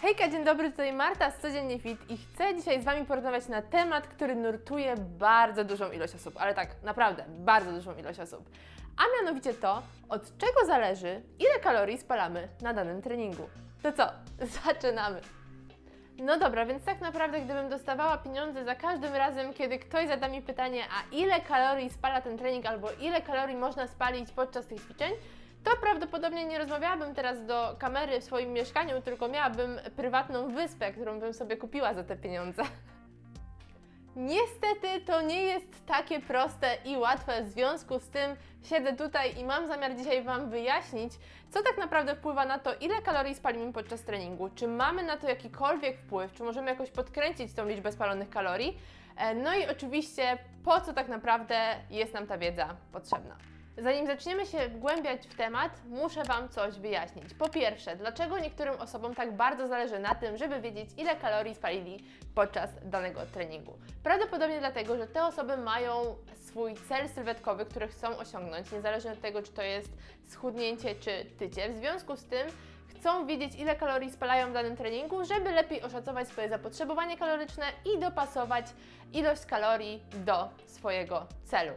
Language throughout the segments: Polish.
Hejka, dzień dobry, tutaj Marta z Codziennie Fit i chcę dzisiaj z Wami porozmawiać na temat, który nurtuje bardzo dużą ilość osób, ale tak naprawdę bardzo dużą ilość osób. A mianowicie to, od czego zależy, ile kalorii spalamy na danym treningu. To co, zaczynamy! No dobra, więc tak naprawdę gdybym dostawała pieniądze za każdym razem, kiedy ktoś zada mi pytanie, a ile kalorii spala ten trening albo ile kalorii można spalić podczas tych ćwiczeń, to prawdopodobnie nie rozmawiałabym teraz do kamery w swoim mieszkaniu, tylko miałabym prywatną wyspę, którą bym sobie kupiła za te pieniądze. Niestety to nie jest takie proste i łatwe, w związku z tym siedzę tutaj i mam zamiar dzisiaj Wam wyjaśnić, co tak naprawdę wpływa na to, ile kalorii spalimy podczas treningu, czy mamy na to jakikolwiek wpływ, czy możemy jakoś podkręcić tą liczbę spalonych kalorii, E, no i oczywiście po co tak naprawdę jest nam ta wiedza potrzebna. Zanim zaczniemy się wgłębiać w temat, muszę Wam coś wyjaśnić. Po pierwsze, dlaczego niektórym osobom tak bardzo zależy na tym, żeby wiedzieć, ile kalorii spalili podczas danego treningu? Prawdopodobnie dlatego, że te osoby mają swój cel sylwetkowy, który chcą osiągnąć, niezależnie od tego, czy to jest schudnięcie czy tycie. W związku z tym chcą wiedzieć, ile kalorii spalają w danym treningu, żeby lepiej oszacować swoje zapotrzebowanie kaloryczne i dopasować ilość kalorii do swojego celu.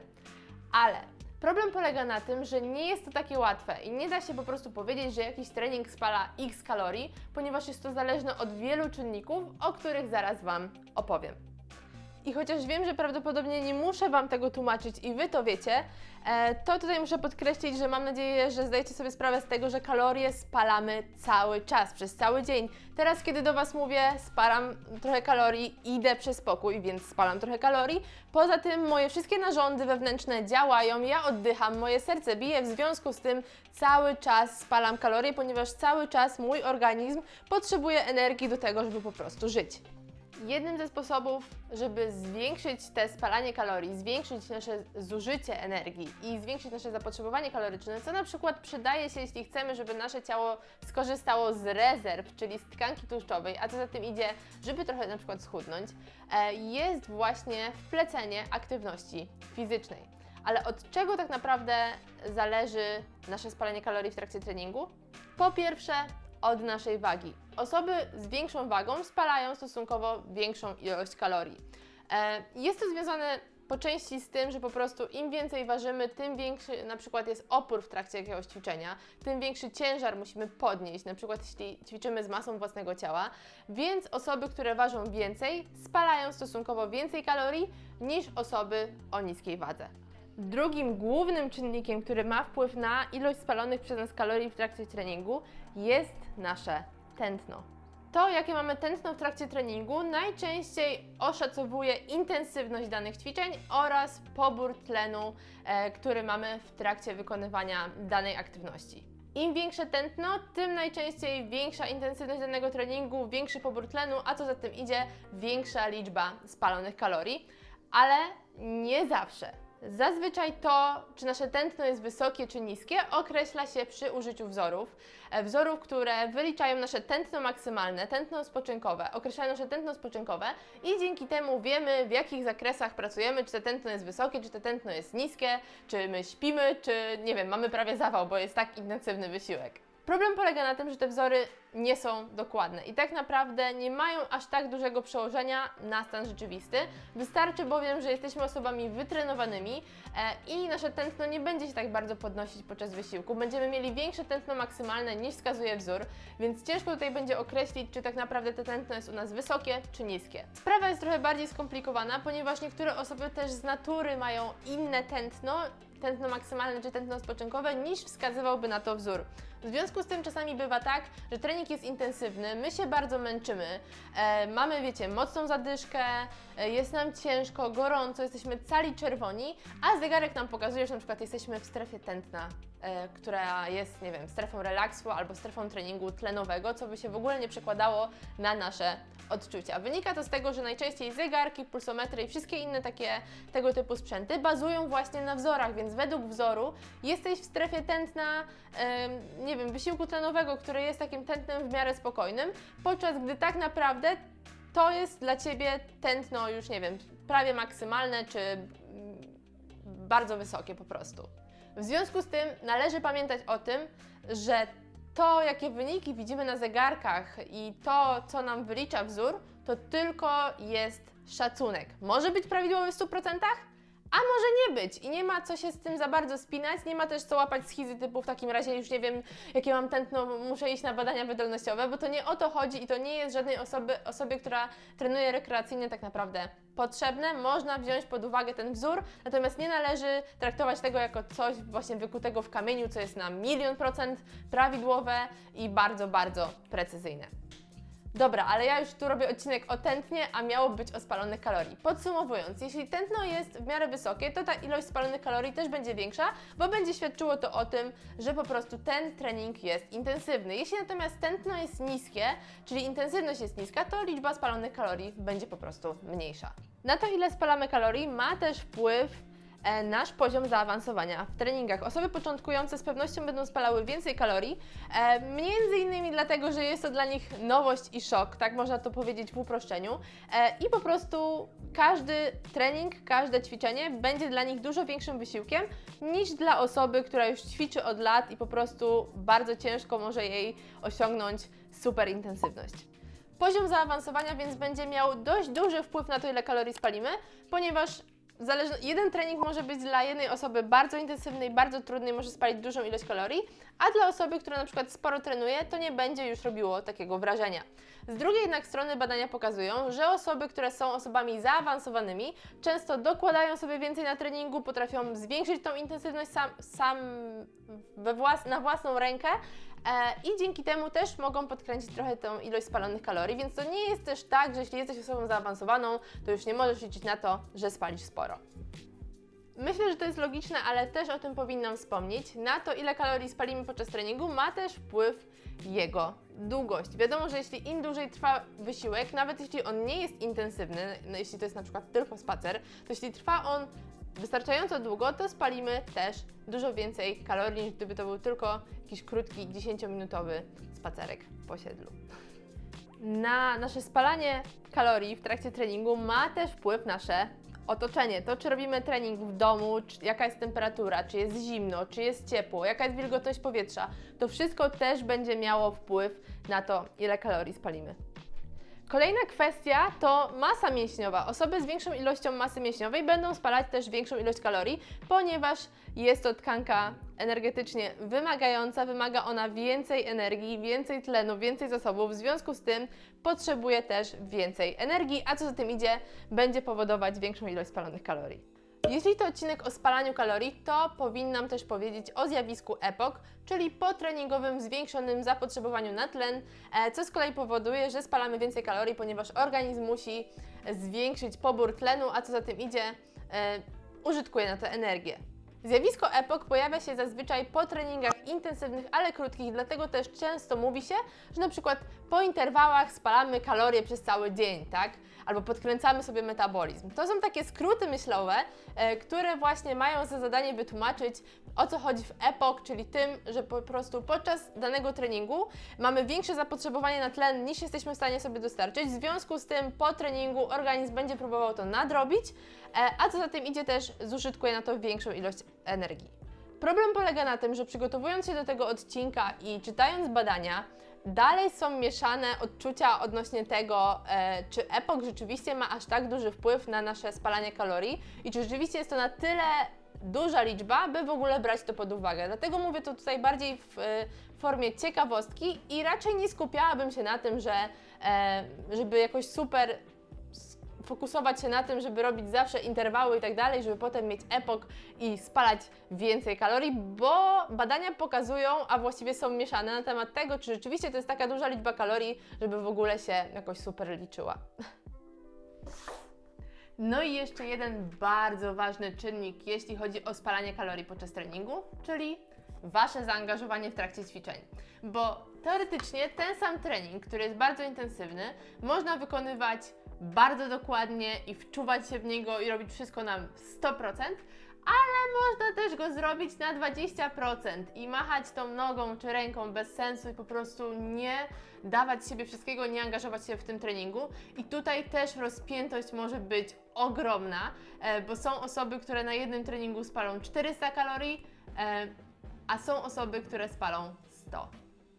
Ale problem polega na tym, że nie jest to takie łatwe i nie da się po prostu powiedzieć, że jakiś trening spala x kalorii, ponieważ jest to zależne od wielu czynników, o których zaraz Wam opowiem. I chociaż wiem, że prawdopodobnie nie muszę Wam tego tłumaczyć i Wy to wiecie, e, to tutaj muszę podkreślić, że mam nadzieję, że zdajecie sobie sprawę z tego, że kalorie spalamy cały czas, przez cały dzień. Teraz, kiedy do Was mówię, spalam trochę kalorii, idę przez pokój, więc spalam trochę kalorii. Poza tym moje wszystkie narządy wewnętrzne działają, ja oddycham, moje serce bije, w związku z tym cały czas spalam kalorie, ponieważ cały czas mój organizm potrzebuje energii do tego, żeby po prostu żyć. Jednym ze sposobów, żeby zwiększyć te spalanie kalorii, zwiększyć nasze zużycie energii i zwiększyć nasze zapotrzebowanie kaloryczne, co na przykład przydaje się, jeśli chcemy, żeby nasze ciało skorzystało z rezerw, czyli z tkanki tłuszczowej, a co za tym idzie, żeby trochę na przykład schudnąć, e, jest właśnie wplecenie aktywności fizycznej. Ale od czego tak naprawdę zależy nasze spalanie kalorii w trakcie treningu? Po pierwsze, od naszej wagi. Osoby z większą wagą spalają stosunkowo większą ilość kalorii. E, Jest to związane po części z tym, że po prostu im więcej ważymy, tym większy na przykład jest opór w trakcie jakiegoś ćwiczenia, tym większy ciężar musimy podnieść, na przykład jeśli ćwiczymy z masą własnego ciała, więc osoby, które ważą więcej, spalają stosunkowo więcej kalorii niż osoby o niskiej wadze. Drugim głównym czynnikiem, który ma wpływ na ilość spalonych przez nas kalorii w trakcie treningu, jest nasze tętno. To, jakie mamy tętno w trakcie treningu, najczęściej oszacowuje intensywność danych ćwiczeń oraz pobór tlenu, e, który mamy w trakcie wykonywania danej aktywności. Im większe tętno, tym najczęściej większa intensywność danego treningu, większy pobór tlenu, a co za tym idzie, większa liczba spalonych kalorii, ale nie zawsze. Zazwyczaj to, czy nasze tętno jest wysokie czy niskie, określa się przy użyciu wzorów. E, Wzorów, które wyliczają nasze tętno maksymalne, tętno spoczynkowe, określają nasze tętno spoczynkowe i dzięki temu wiemy, w jakich zakresach pracujemy, czy to tętno jest wysokie, czy to tętno jest niskie, czy my śpimy, czy nie wiem, mamy prawie zawał, bo jest tak intensywny wysiłek. Problem polega na tym, że te wzory nie są dokładne i tak naprawdę nie mają aż tak dużego przełożenia na stan rzeczywisty. Wystarczy bowiem, że jesteśmy osobami wytrenowanymi e, i nasze tętno nie będzie się tak bardzo podnosić podczas wysiłku. Będziemy mieli większe tętno maksymalne niż wskazuje wzór, więc ciężko tutaj będzie określić, czy tak naprawdę to tętno jest u nas wysokie czy niskie. Sprawa jest trochę bardziej skomplikowana, ponieważ niektóre osoby też z natury mają inne tętno, tętno maksymalne czy tętno spoczynkowe, niż wskazywałby na to wzór. W związku z tym czasami bywa tak, że trening jest intensywny, my się bardzo męczymy, e, mamy, wiecie, mocną zadyszkę, e, jest nam ciężko, gorąco, jesteśmy cali czerwoni, a zegarek nam pokazuje, że na przykład jesteśmy w strefie tętna, e, która jest, nie wiem, strefą relaksu albo strefą treningu tlenowego, co by się w ogóle nie przekładało na nasze odczucia. Wynika to z tego, że najczęściej zegarki, pulsometry i wszystkie inne takie tego typu sprzęty bazują właśnie na wzorach, więc według wzoru jesteś w strefie tętna, em, nie wiem, wysiłku tlenowego, który jest takim tętnem w miarę spokojnym, podczas gdy tak naprawdę to jest dla Ciebie tętno już, nie wiem, prawie maksymalne czy mm, bardzo wysokie po prostu. W związku z tym należy pamiętać o tym, że to, jakie wyniki widzimy na zegarkach i to, co nam wylicza wzór, to tylko jest szacunek. Może być prawidłowy w 100%, a może nie być i nie ma co się z tym za bardzo spinać, nie ma też co łapać schizy typu w takim razie już nie wiem jakie mam tętno, muszę iść na badania wydolnościowe, bo to nie o to chodzi i to nie jest żadnej osoby, osobie, która trenuje rekreacyjnie tak naprawdę potrzebne. Można wziąć pod uwagę ten wzór, natomiast nie należy traktować tego jako coś właśnie wykutego w kamieniu, co jest na milion procent prawidłowe i bardzo, bardzo precyzyjne. Dobra, ale ja już tu robię odcinek o tętnie, a miało być o spalonych kalorii. Podsumowując, jeśli tętno jest w miarę wysokie, to ta ilość spalonych kalorii też będzie większa, bo będzie świadczyło to o tym, że po prostu ten trening jest intensywny. Jeśli natomiast tętno jest niskie, czyli intensywność jest niska, to liczba spalonych kalorii będzie po prostu mniejsza. Na to, ile spalamy kalorii, ma też wpływ nasz poziom zaawansowania w treningach. Osoby początkujące z pewnością będą spalały więcej kalorii, e, między innymi dlatego, że jest to dla nich nowość i szok, tak można to powiedzieć w uproszczeniu. E, I po prostu każdy trening, każde ćwiczenie będzie dla nich dużo większym wysiłkiem niż dla osoby, która już ćwiczy od lat i po prostu bardzo ciężko może jej osiągnąć super intensywność. Poziom zaawansowania więc będzie miał dość duży wpływ na to, ile kalorii spalimy, ponieważ zależno, jeden trening może być dla jednej osoby bardzo intensywny i bardzo trudny, może spalić dużą ilość kalorii, a dla osoby, która na przykład sporo trenuje, to nie będzie już robiło takiego wrażenia. Z drugiej jednak strony badania pokazują, że osoby, które są osobami zaawansowanymi, często dokładają sobie więcej na treningu, potrafią zwiększyć tą intensywność sam, sam we włas na własną rękę, I dzięki temu też mogą podkręcić trochę tą ilość spalonych kalorii, więc to nie jest też tak, że jeśli jesteś osobą zaawansowaną, to już nie możesz liczyć na to, że spalisz sporo. Myślę, że to jest logiczne, ale też o tym powinnam wspomnieć. Na to, ile kalorii spalimy podczas treningu, ma też wpływ jego długość. Wiadomo, że jeśli im dłużej trwa wysiłek, nawet jeśli on nie jest intensywny, no jeśli to jest na przykład tylko spacer, to jeśli trwa on wystarczająco długo, to spalimy też dużo więcej kalorii, niż gdyby to był tylko jakiś krótki, 10-minutowy spacerek po siedlu. Na nasze spalanie kalorii w trakcie treningu ma też wpływ nasze otoczenie. To, czy robimy trening w domu, czy, jaka jest temperatura, czy jest zimno, czy jest ciepło, jaka jest wilgotność powietrza, to wszystko też będzie miało wpływ na to, ile kalorii spalimy. Kolejna kwestia to masa mięśniowa. Osoby z większą ilością masy mięśniowej będą spalać też większą ilość kalorii, ponieważ jest to tkanka energetycznie wymagająca, wymaga ona więcej energii, więcej tlenu, więcej zasobów, w związku z tym potrzebuje też więcej energii, a co za tym idzie, będzie powodować większą ilość spalonych kalorii. Jeśli to odcinek o spalaniu kalorii, to powinnam też powiedzieć o zjawisku EPOK, czyli potreningowym zwiększonym zapotrzebowaniu na tlen, e, co z kolei powoduje, że spalamy więcej kalorii, ponieważ organizm musi zwiększyć pobór tlenu, a co za tym idzie, e, użytkuje na to energię. Zjawisko EPOK pojawia się zazwyczaj po treningach intensywnych, ale krótkich, dlatego też często mówi się, że na przykład po interwałach spalamy kalorie przez cały dzień, tak? Albo podkręcamy sobie metabolizm. To są takie skróty myślowe, e, które właśnie mają za zadanie wytłumaczyć, o co chodzi w EPOK, czyli tym, że po prostu podczas danego treningu mamy większe zapotrzebowanie na tlen niż jesteśmy w stanie sobie dostarczyć. W związku z tym po treningu organizm będzie próbował to nadrobić, a co za tym idzie też zużytkuje na to większą ilość energii. Problem polega na tym, że przygotowując się do tego odcinka i czytając badania, dalej są mieszane odczucia odnośnie tego, e, czy epok rzeczywiście ma aż tak duży wpływ na nasze spalanie kalorii i czy rzeczywiście jest to na tyle duża liczba, by w ogóle brać to pod uwagę. Dlatego mówię to tutaj bardziej w e, formie ciekawostki i raczej nie skupiałabym się na tym, że e, żeby jakoś super fokusować się na tym, żeby robić zawsze interwały i tak dalej, żeby potem mieć epok i spalać więcej kalorii, bo badania pokazują, a właściwie są mieszane na temat tego, czy rzeczywiście to jest taka duża liczba kalorii, żeby w ogóle się jakoś super liczyła. No i jeszcze jeden bardzo ważny czynnik, jeśli chodzi o spalanie kalorii podczas treningu, czyli Wasze zaangażowanie w trakcie ćwiczeń. Bo teoretycznie ten sam trening, który jest bardzo intensywny, można wykonywać bardzo dokładnie i wczuwać się w niego i robić wszystko na 100%, ale można też go zrobić na 20% i machać tą nogą czy ręką bez sensu i po prostu nie dawać siebie wszystkiego, nie angażować się w tym treningu. I tutaj też rozpiętość może być ogromna, e, bo są osoby, które na jednym treningu spalą 400 kalorii, e, a są osoby, które spalą 100.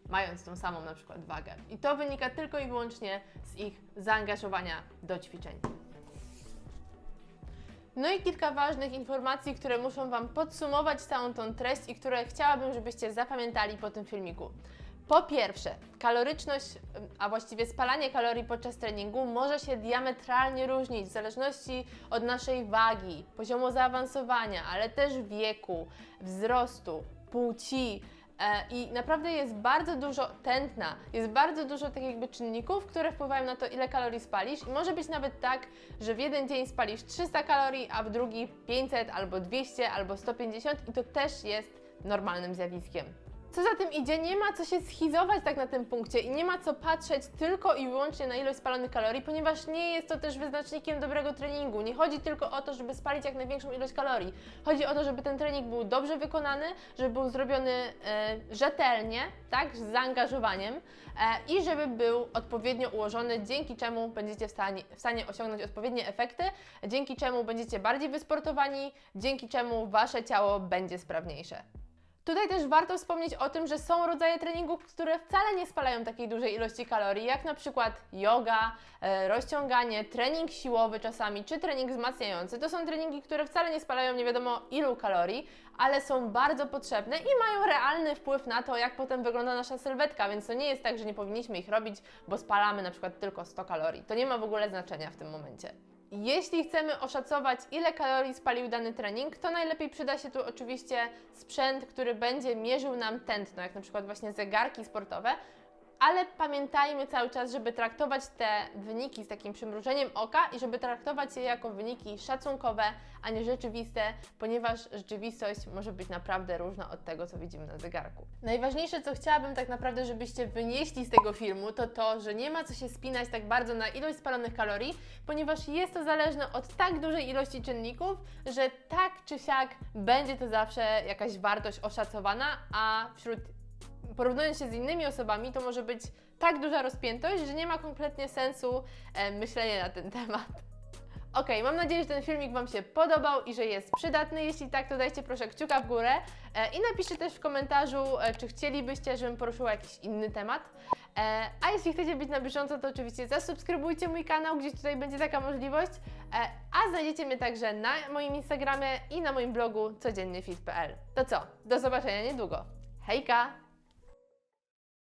mając tą samą na przykład wagę. I to wynika tylko i wyłącznie z ich zaangażowania do ćwiczeń. No i kilka ważnych informacji, które muszą Wam podsumować całą tą treść i które chciałabym, żebyście zapamiętali po tym filmiku. Po pierwsze, kaloryczność, a właściwie spalanie kalorii podczas treningu może się diametralnie różnić w zależności od naszej wagi, poziomu zaawansowania, ale też wieku, wzrostu, płci. E, I naprawdę jest bardzo dużo tętna, jest bardzo dużo takich jakby czynników, które wpływają na to, ile kalorii spalisz. I może być nawet tak, że w jeden dzień spalisz 300 kalorii, a w drugi 500 albo 200 albo 150 i to też jest normalnym zjawiskiem. Co za tym idzie, nie ma co się schizować tak na tym punkcie i nie ma co patrzeć tylko i wyłącznie na ilość spalonych kalorii, ponieważ nie jest to też wyznacznikiem dobrego treningu. Nie chodzi tylko o to, żeby spalić jak największą ilość kalorii. Chodzi o to, żeby ten trening był dobrze wykonany, żeby był zrobiony e, rzetelnie, tak, z zaangażowaniem e, i żeby był odpowiednio ułożony, dzięki czemu będziecie w stanie, w stanie osiągnąć odpowiednie efekty, dzięki czemu będziecie bardziej wysportowani, dzięki czemu Wasze ciało będzie sprawniejsze. Tutaj też warto wspomnieć o tym, że są rodzaje treningów, które wcale nie spalają takiej dużej ilości kalorii, jak na przykład yoga, e, rozciąganie, trening siłowy czasami, czy trening wzmacniający. To są treningi, które wcale nie spalają nie wiadomo ilu kalorii, ale są bardzo potrzebne i mają realny wpływ na to, jak potem wygląda nasza sylwetka, więc to nie jest tak, że nie powinniśmy ich robić, bo spalamy na przykład tylko 100 kalorii. To nie ma w ogóle znaczenia w tym momencie. Jeśli chcemy oszacować, ile kalorii spalił dany trening, to najlepiej przyda się tu oczywiście sprzęt, który będzie mierzył nam tętno, jak na przykład właśnie zegarki sportowe, ale pamiętajmy cały czas, żeby traktować te wyniki z takim przymrużeniem oka i żeby traktować je jako wyniki szacunkowe, a nie rzeczywiste, ponieważ rzeczywistość może być naprawdę różna od tego, co widzimy na zegarku. Najważniejsze, co chciałabym tak naprawdę, żebyście wynieśli z tego filmu, to to, że nie ma co się spinać tak bardzo na ilość spalonych kalorii, ponieważ jest to zależne od tak dużej ilości czynników, że tak czy siak będzie to zawsze jakaś wartość oszacowana, a wśród porównując się z innymi osobami, to może być tak duża rozpiętość, że nie ma kompletnie sensu e, myślenia na ten temat. Ok, mam nadzieję, że ten filmik Wam się podobał i że jest przydatny. Jeśli tak, to dajcie proszę kciuka w górę e, i napiszcie też w komentarzu, e, czy chcielibyście, żebym poruszyła jakiś inny temat. E, a jeśli chcecie być na bieżąco, to oczywiście zasubskrybujcie mój kanał, gdzieś tutaj będzie taka możliwość. E, a znajdziecie mnie także na moim Instagramie i na moim blogu codziennyfit.pl. To co? Do zobaczenia niedługo. Hejka!